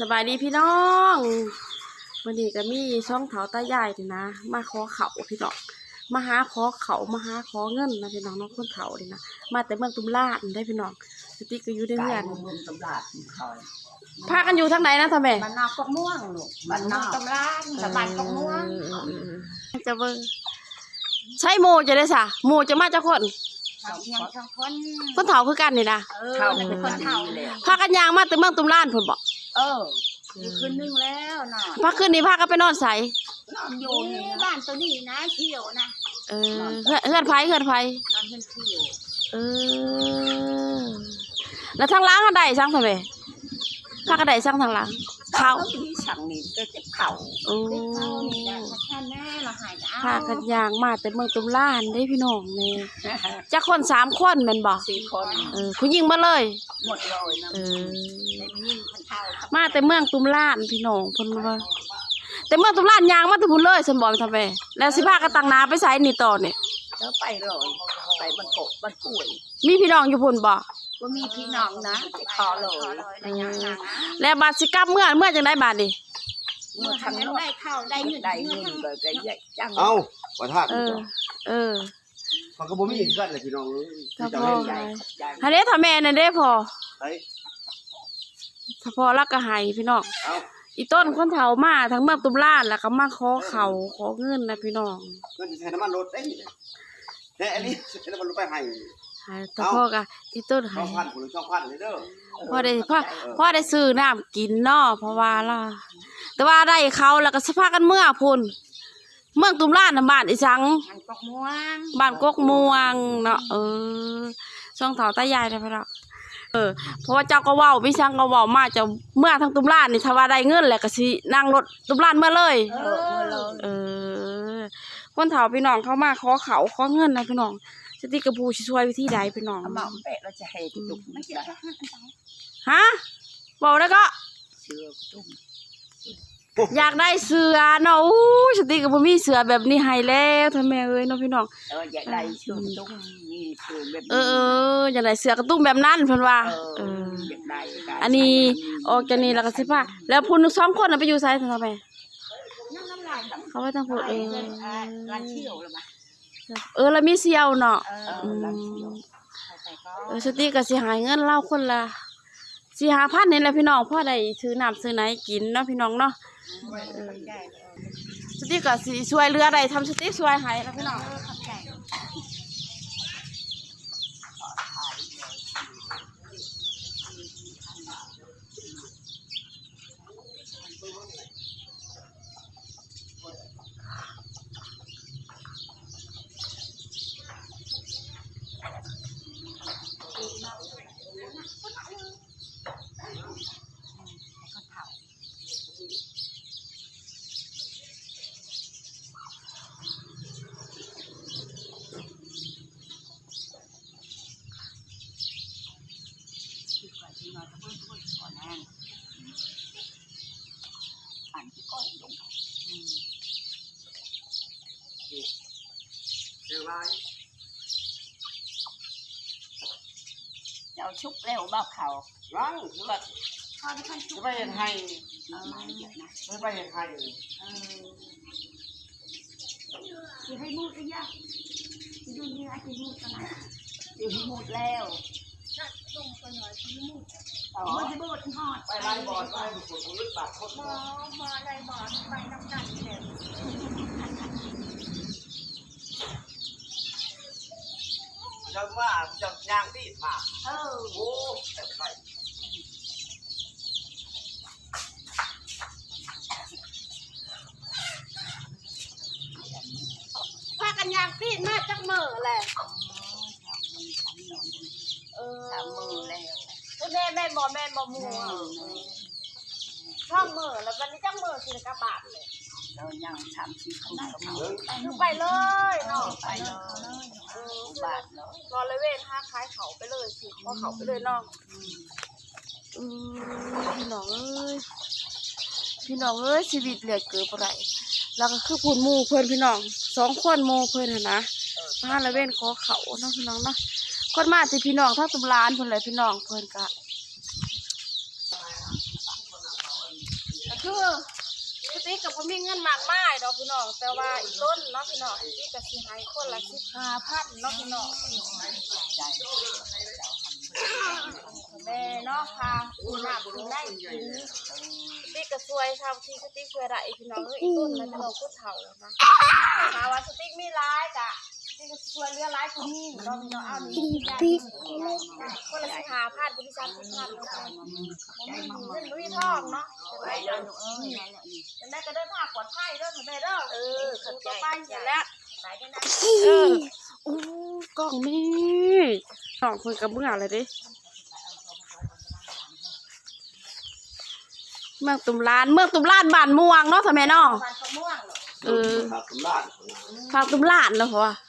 สบายดีพี่น้องวันนี้ก็มีช่องเถาตาใหญ่นี่นะ มาขอเขาพี่น้องมาหาขอเขามาหาขอเงินนะพี่น้องน้องคนเถานี่นะมาแต่เมืองตุ้มลาดได้พี่น้องสติกก็อยู่ในไก่เรือนบุญตำราดคอยพากันอยู่ทางไหนนะท่านแม่บ้านนอกก็ม่วงลูกบ้านนอกตำราดสบายก็ม่วงเออเออเออจะเบิ่งใช่โมจะได้สะโมจะมาจากคนเขาเพียงสองคนคนเถาคือกันนี่นะเออเป็นคนเฒ่าเลยพากันยางมาแต่เมืองตุ้มลาดเพิ่นบอก เอออยู่คืนนึงแล้วน่ะพาคืนนี้พากันไปนอนใสนอนอยู่นี่บ้านตัวนี้นะเที่ยวนะเออเฮือนเฮือนไผเฮือนไผนอนเพิ่นเที่ยวเออ แล้วทางล้างกันได้ช่างทำไมพากันได้ช่างทางล้างเขาเขาที่สั่งนี่ก็เจ็บเข่าโอ้เจ็บเข่านี่นะแค่แน่ละหายเอาพากันยางมาแต่เมืองตุมล้านได้พี่น้องเนี่ยจักคนสามคนแม่นบ่สี่คนเออคุณยิงมาเลย หมดเลยนะเออได้มายิ่งคนเฒ่า มาแต่เมืองตุมล้านพี่น้องเพิ่นว่า แต่เมืองตุมล้านยางมาแต่พุ่นเลยฉันบอกทำไมแล้วสิพากันตังนาไปใส่นี่ต่อเนี่ยแล้วไปเลยไปบ้านกบบ้านกล้วยมีพี่น้องอยู่พุ่นบ่ว่ามีพี่น้องนะจะขอเลยเออแล้วบาดสิกลับเมื่อเมื่อจังได๋บาดนี่เมื่อทางนั้นได้เข้าได้เงินได้เงินเลยก็ใหญ่จังเอ้าประทาดเออ เออมันก็บ่มีอีกกันเลยพี่น้องครับจะพ่อเล่นใหญ่ใหญ่ฮันเด้ถ้าแม่นั่นเด้พอ ไอ้ถ้าพอรักก็ให้พี่น้องเอ้าอีต้นคนเฒ่ามาทั้งเมืองตุมลาดแล้วก็มาขอเขาขอเงินนะพี่น้องเงินจะใช้น้ำมันรถได้นี่แต่อันนี้ใช้น้ำมันรถไปให้ให้แต่พ่อก็อีต้นสให้องพันคนละสองพันเลยเด้อพ่อได้พ่อพ่อได้ซื้อน้ำกินเนาะเพราะว่าล่ะแต่ว่าได้เขาแล้วก็สภากันเมื่อพุ่นเมืองตุมลาดน่ะบ้านอีสัง มันกอกม่วง บ้านกกม่วงเนาะเออช่องเฒ่าตายายได้พี่น้อง เออเพราะว่าเจ้าก็เว้าพี่สังก็เว้ามาจะเมื่อทั้งตุมลาดนี่ถ้าว่าได้เงินแล้วก็สินั่งรถตุมลาดมาเลยเออเมื่อเลยเออคนเฒ่าพี่น้องเข้ามาขอเขาขอเงินนะพี่น้องสติกระพูสิช่วยวิธีใดพี่น้องเอาหมอมเปะเราจะให้จุกไม่ใช่ฮะบอกแล้วก็เชื่อจุก อยากได้เสือเนาะอู้สติกระพูมีเสือแบบนี้ให้แล้วท่านแม่เอ้ยเนาะพี่น้องเอออยากได้เชื่อจุกนี่เชื่อแบบเออเอออยากได้เสือกระตุ้งแบบนั้นเพิ่นว่าเอเออออยากได้อันนี้ออกจากนี้แล้วก็สิพาแล้วพุ่นสองคนน่ะไปอยู่ไสท่านแม่น้ำน้ำลายเขาไว้ทางพุ่นเออร้านเที่ยวหรือเปล่าเออแล้วมีเสี่ยวเนาะเออร้านเที่ยวไปก็เออสติก็สิหายเงินเล่าคนละ สิหาพันนี่แหละพี่น้องพ่อได้ซื้อน้ำซื้อไหนกินเนาะพี่น้องเนาะใหญ่สติก็สิช่วยเรือได้ทำสติช่วยให้นะพี่น้อง ขอบใจ อ่านที่ก้อยลง เดี๋ยวไรเจ้าชุบเร็วบ้าเขาล้างก็ทอดให้ชุจะบไปเห็นให้เออมาเยอะนะไม่ไปเห็นให้เออคือให้มูดก็ยากดูนี่อาจจะมูดกันนะอยู่ที่มูดแล้วลงไปหน่อยที่มูดอ๋อที่มูดทอดไปไล่บอลไปฝนลึกปากคนบอมออะไรบอไปน้ำกันเนี่ย จะว่าจะย่างตีมาเออโอ้แต่ไปพากันยางพี่มาจักมือแหละเออสามมือแล้วคุณแม่แม่บ่แม่บ่มัวช่องมือแล้ววันนี้จักมือสิกระบาดเลย เรายังทำที่ข้นเขาคือไปเลยเนาะไปเลยเออบาทเนาะรอเลยเว้นห้าคล้ายเขาไปเลยสิพอเขาไปเลยเนาะอืมพี่น้องเอ้ยพี่น้องเอ้ยชีวิตเหลือเกินอะไรแล้วก็คือพูนมูเพื่อนพี่น้องสองคนหมู่เพื่อนนนะมาละเว้นขอเขาเนาะพี่น้องเนาะคนมาสิพี่น้องถ้าตุลานเพิ่นเลยพี่น้องเพิ่อนกะ ติ๊ กกับผมมีเงินมากมายดอกพี่น้องแต่ว่าอีกต้นเนาะพี่น้องที่กกับสิให้คนละสิบห้าพันเนาะพี่น้องแม่เนาะค่ะคุณหนักคุณได้กินสติ๊กระซวยชาวที่สติ๊กช่วยได้พี่น้องเอออีกต้นนั้นพี่น้องก็เฒ่านะมาว่าสติ๊กมีร้ายกะ ช่วยเหลือร้ายคนนี้เนาะพี่น้องเอานี่ติ๊กคนละสิบห้าพันคนที่สามสิบพันเนาะค่ะบ่มีเงินบ่มีทองเนาะจะได้กันเออนั่นแหละนี่จะได้ก็เดินทางปลอดภัยเด้อค่ะแม่เด้อเออเข้าใจต่อไปเสร็จแล้วไปได้นะเออโอ้กล่องนี่กล่องคนกับเมื่ออะไรดิเมืองตุมลานเมืองตุมลานบ้านม่วงเนาะทำไมเนาะฟันขม่วงเหรอเออครับคุณบ้านฝากตุมลานเนาะเพราะว่าเออเออ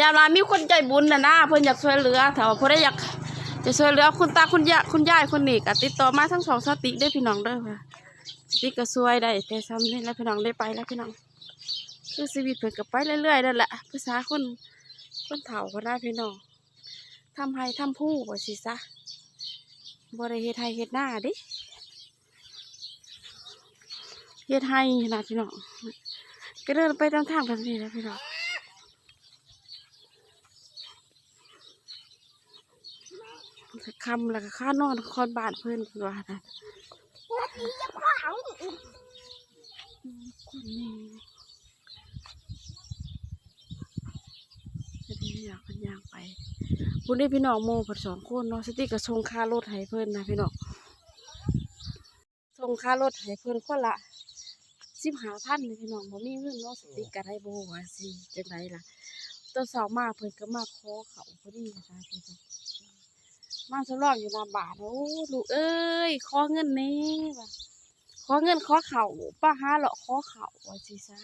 ยามลามีคนใจบุญนะนะเพิ่อนอยากช่วยเหลือแถวเพิ่อนอยากจะช่วยเหลือคุณตาคุณยายคุณยายคนนี้ก็ติดต่อมาทั้งสองสติได้พี่น้องด้อค่ะสติก็ช่วยได้แต่ซ้ำนี่แล้วพี่น้องได้ไปแล้วพี่น้องคือชีวิตเพิ่นก็ไปเรื่อยๆนั่นแหละภาษาคนคนเฒ่าก็ได้พี่น้องทำให้ทำผู้บ่สิซะบ่ได้เฮ็ดให้เฮ็ดหน้าดิเฮ็ดให้นะพี่น้อง ก็เดินไปตามทางแบบนี้นะพี่น้องคำแล้วก็ค่านอนคอนบานเพิ่อนคือว่านะคนนี้จะได้อยากกันย่างไปบุญได้พี่น้องโมผัดสองคนเนาะสติก็ส่งค่ารถให้เพิ่อนนะพี่น้องส่งค่ารถให้เพิ่อนคนละ สิบห้าพันพี่น้องบ่มีเงินเนาะสติก็ได้บ่ว่าสิจังไดล่ะตอนเช้ามาเพิ่นก็มาขอเขาพอดีนะคะพี่น้องมาสลอบอยู่หน้าบ้านโอ้ลูกเอ้ยขอเงินแนี่ว่ะขอเงินขอเขาป้าหาเลาะขอเขาว่าสิซะ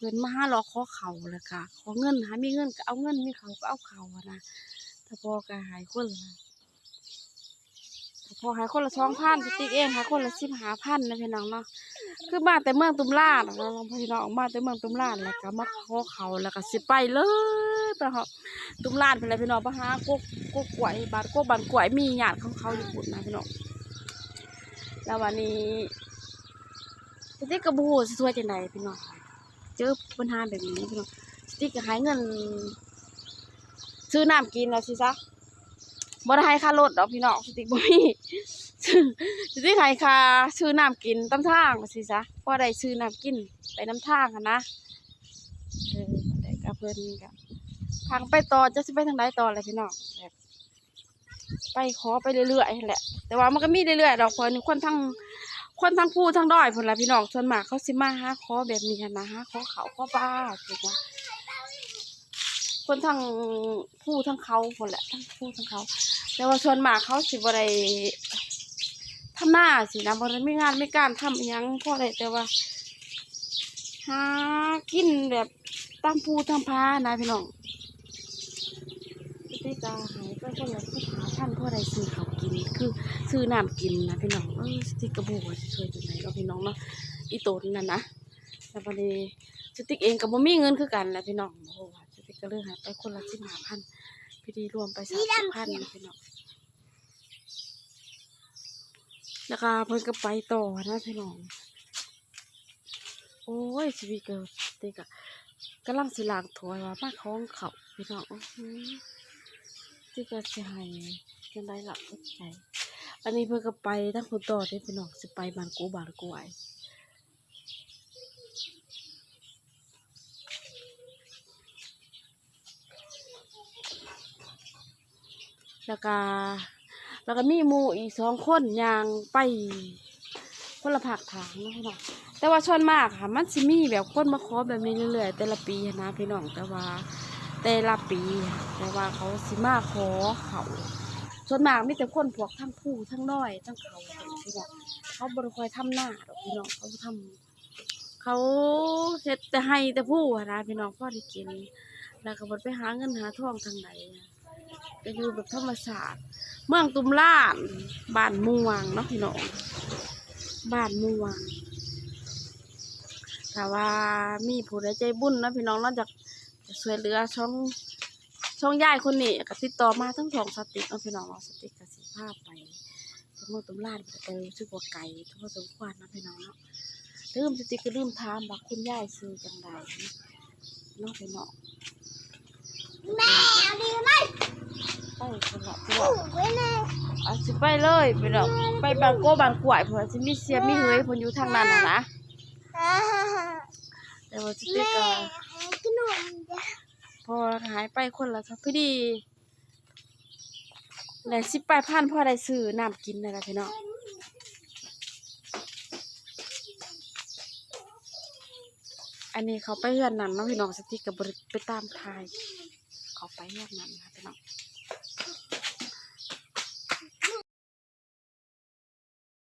เงินมาหาเราขอเขาเลยค่ะขอเงินหามีเงินก็เอาเงินมีเขาก็เอาเขาอะนะถ้าพอก็หายคนละ พอหายคนละสองพันสติ๊กเองหายคนละสิบหาพันนะพี่น้องเนาะคือมาแต่เมืองตุ้มลาดเราลองพี่น้องออกมาแต่เมืองตุ้มลาดแล้วก็มาขอเขาแล้วก็สิไปเลยไปเหาะตุ้มลาดไปเลยพี่น้องไปหากกกกกวยบานกกบานกล้วยมีญาติของเขาอยู่ปุ่นนะพี่น้องแล้ววันนี้สติ๊กกระบูสวยจังไหนพี่น้องเจอปัญหาแบบนี้พี่น้องสติ๊กหายเงิน ซื้อน้ำกินแล้วสิซะ บ่ได้ให้ค่ารถดอกพี่น้องสติกบ่มีซื้อสติกให้ค่าซื้อน้ำกินตามทางว่าสิซะพอได้ซื้อน้ำกินไปน้ำทางหั้นนะเออแต่กับเพิ่นก็ทางไปต่อจะสิไปทางใดต่อเลยพี่น้องแบบไปขอไปเรื่อยๆแหละ แต่ว่ามันก็มีเรื่อยๆดอกเพราะนี่คนทั้งคนทั้งผู้ทั้งด้อยพุ่นละพี่น้องส่วนมากเขาสิมาหาขอแบบนี้นะหาขอเขาขอป้าถูกไหม คนทั้งผู้ทั้งเขาพุ่นแหละทั้งผู้ทั้งเขา แต่ว่าส่วนมากเขาสิบ่ได้ทำหน้าสินะบ่ได้ไม่งานไม่การทำอิหยังเพราะอะไรแต่ว่าหากินแบบตามผู้ตามพานะพี่น้องพี่กาหายไปคนละสิบหาพันเพราะอะไรซื้อเขาวกินคือซื้อน้ำกินนะพี่น้องเออสติกกระบอกช่วยจังไหนก็พี่น้องเนาะอีโตนนั่นนะแล้วพอดีสติกเองก็บ่มีเงินคือกันแหละพี่น้องโอ้โห ก็เลยหายไปคนละสิบห้าพันพี่ดีรวมไปสามสิบพันนะพี่น้องแล้วก็เพิ่นก็ไปต่อนะพี่น้อง โอ้ยชีวิตก็สติ๊กอะกำลังสิล้างถ้วยว่ามาคล้องเขาพี่น้องอื้อหือสติ๊กก็สิให้จังไดล่ะเข้าใจอันนี้เพื่อก็ไปทั้งคนต่อได้พี่น้องสิไปบานกูบานกูไอ แล้วก็แล้วก็มีหมูอีกสองคนยางไปคนละผักถางเนาะพี่น้องแต่ว่าส่วนมากค่ะมันสิมีแบบคนมาขอแบบนี้เรื่อยๆแต่ละปีนะพี่น้องแต่ว่าแต่ละปีแต่ว่าเขาสิมาขอเขาส่วนมากมีแต่คนพวกทั้งผู้ทั้งน้อยทั้งเขาพี่น้องเขาบริคอยทำหน้าดอกพี่น้องเขาทำเขาเฮ็ดแต่ให้แต่ผู้อะนะพี่น้องพ่อได้กิน แล้วก็บดไปหาเงินหาทองทางไหน ก็อยู่แบบธรรมศาสตร์เมืองตุมล่านบ้านม่วงเนาะพี่น้องบ้านม่วงแต่ว่ามีผู้ใดใจบุญนะพี่น้องนอกจากจะช่วยเหลือช่องช่องยายคนนี้ก็ติดต่อมาทั้งสองสติกเอาพี่น้องเอาสติกกับสีภาพไปเมืองตุมลานแต่รู้สึกว่าไกลทุกสมควรนะพี่น้องเนาะลืมสติกก็ลืมถามว่าคุณยายซื้อจังใดเนาะพี่น้องแม่ดีไหม ไปคนละพี่น้องไว้เลยอาสิไปเลยพี่น้องไปบางโกบางกวายเพราะว่าสิมีเสียมีเฮยเพิ่นอยู่ทางนั้นน่ะนะแต่ว่าสติกก็ขนมพอหายไปคนละสักพอดีแล้วสิไปพันพอได้ซื้อน้ำกินนั่นแหละพี่น้องอันนี้เขาไปเฮือนนั้นเนาะพี่น้องสติกกับบริไปตามทาย เขาไปเฮือนนั้นนะพี่น้อง